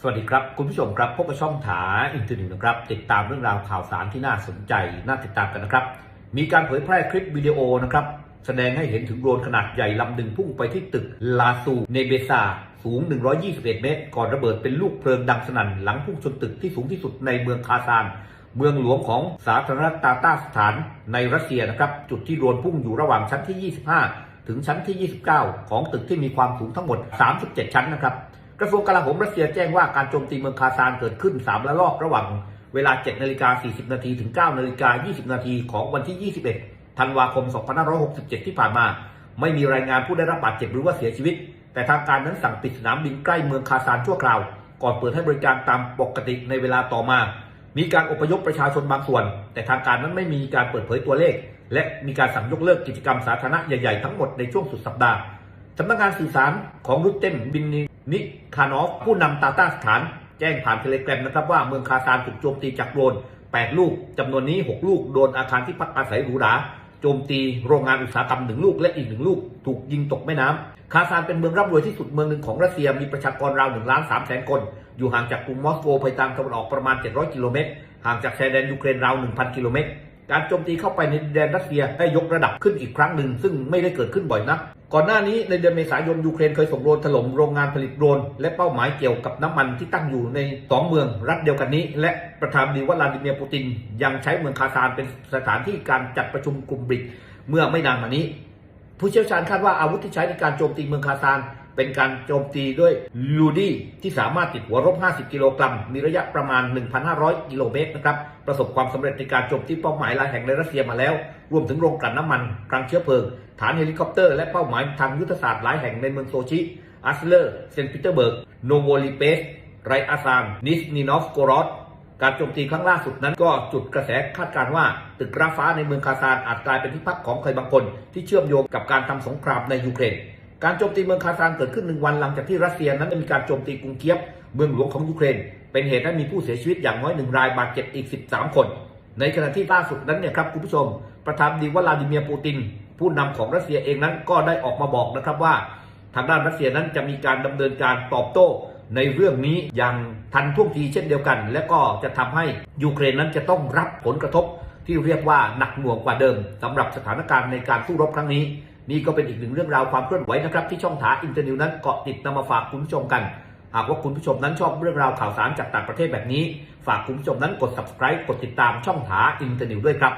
สวัสดีครับ คุณผู้ชมครับพบกับช่องถาอินเทอร์เน็ตนะครับ ติดตามเรื่องราวข่าวสารที่น่าสนใจ น่าติดตามกันนะครับ มีการเผยแพร่คลิปวิดีโอนะครับ แสดงให้เห็นถึงโดรนขนาดใหญ่ลำหนึ่งพุ่งไปที่ตึกลาซูเนเบซาสูง 121 เมตร ก่อนระเบิดเป็นลูกเพลิงดังสนั่น หลังพุ่งชนตึกที่สูงที่สุดในเมืองคาซาน เมืองหลวงของสาธารณรัฐตาตาสถานในรัสเซียนะครับ จุดที่โดรนพุ่งอยู่ระหว่างชั้นที่ 25 ถึงชั้นที่ 29 ของตึกที่มีความสูงทั้งหมด 37 ชั้นนะครับ กระทรวงกลาโหมรัสเซียแจ้งว่าการโจมตีเมืองคาซานเกิดขึ้น3ระลอกระหว่างเวลา 7 นาฬิกา 40 นาทีถึง 9 นาฬิกา 20 นาทีของวันที่ 21 ธันวาคม 2567 ที่ผ่านมา ไม่มีรายงานผู้ได้รับบาดเจ็บหรือว่าเสียชีวิต แต่ทางการนั้นสั่งปิดสนามบินใกล้เมืองคาซานชั่วคราว ก่อนเปิดให้บริการตามปกติในเวลาต่อมา มีการอพยพประชาชนบางส่วน แต่ทางการนั้นไม่มีการเปิดเผยตัวเลข และมีการสั่งยกเลิกกิจกรรมสาธารณะใหญ่ๆทั้งหมดในช่วงสุดสัปดาห์สำนักงานสื่อสารของรุตเต็นบินนิ นิคานอฟผู้นำตาตาสถาน แจ้งผ่านเทเลแกรมนะครับว่าเมืองคาซานถูกโจมตีจากโดรน8 ลูกจำนวนนี้ 6 ลูกโดนอาคารที่พักอาศัยหรูหราโจมตีโรงงานอุตสาหกรรมหนึ่งลูกและอีกหนึ่งลูก ถูกยิงตกแม่น้ำคาซานเป็นเมืองร่ำรวยที่สุดเมืองหนึ่งของรัสเซียมีประชากรราว1ล้าน3แสนคน อยู่ห่างจากกรุงมอสโกไปทางตะวันออกประมาณ 700 กิโลเมตรห่างจากชายแดนยูเครนราว 1,000 กิโลเมตร การโจมตีเข้าไปในดินแดนรัสเซียได้ยกระดับขึ้นอีกครั้งหนึ่ง ซึ่งไม่ได้เกิดขึ้นบ่อยนัก ก่อนหน้านี้ในเดือนเมษายนยูเครนเคยส่งโดรนถล่มโรงงานผลิตโดรนและเป้าหมายเกี่ยวกับน้ำมันที่ตั้งอยู่ในสองเมืองรัฐเดียวกันนี้ และประธานาธิบดีวลาดิเมียร์ปูติน ยังใช้เมืองคาซานเป็นสถานที่การจัดประชุมกลุ่มบริกเมื่อไม่นานมานี้ ผู้เชี่ยวชาญคาดว่าอาวุธที่ใช้ในการโจมตีเมืองคาซาน เป็นการโจมตีด้วยลูดี้ที่สามารถติดหัวรบ 50 กิโลกรัม มีระยะประมาณ 1,500 กิโลเมตรนะครับ ประสบความสำเร็จในการโจมตีเป้าหมายหลายแห่งในรัสเซียมาแล้ว รวมถึงโรงกลั่นน้ำมันคลังเชื้อเพลิง ฐานเฮลิคอปเตอร์และเป้าหมายทางยุทธศาสตร์หลายแห่งในเมืองโซชิอัสเลอร์ เซนต์ปีเตอร์เบิร์ก โนโวลิเปส ไรอาซานนิสนีนอฟโกรอสการโจมตีครั้งล่าสุดนั้นก็จุดกระแสคาดการณ์ว่า ตึกราฟ้าในเมืองคาซานอาจกลายเป็นที่พักของใครบางคน ที่เชื่อมโยงกับการทำสงครามในยูเครน การโจมตีเมืองคาซานเกิดขึ้นหนึ่งวันหลังจากที่รัสเซียนั้นได้มีการโจมตีกรุงเคียฟเมืองหลวงของยูเครน เป็นเหตุให้มีผู้เสียชีวิตอย่างน้อยหนึ่งรายบาดเจ็บอีก 13 คน ในขณะที่ล่าสุดนั้นเนี่ยครับคุณผู้ชม ประธานดีวลาดิเมียร์ปูติน ผู้นำของรัสเซียเองนั้นก็ได้ออกมาบอกนะครับว่า ทางด้านรัสเซียนั้นจะมีการดำเนินการตอบโต้ในเรื่องนี้อย่างทันท่วงทีเช่นเดียวกัน และก็จะทำให้ยูเครนนั้นจะต้องรับผลกระทบที่เรียกว่าหนักหน่วงกว่าเดิมสำหรับสถานการณ์ในการสู้รบครั้งนี้ นี่ก็เป็นอีกหนึ่งเรื่องราวความเคลื่อนไหวนะครับที่ช่องถาอินเตอร์นิวนั้นเกาะติดนำมาฝากคุณผู้ชมกัน หากว่าคุณผู้ชมนั้นชอบเรื่องราวข่าวสารจากต่างประเทศแบบนี้ ฝากคุณผู้ชมนั้นกด subscribe กดติดตามช่องถาอินเตอร์นิวด้วยครับ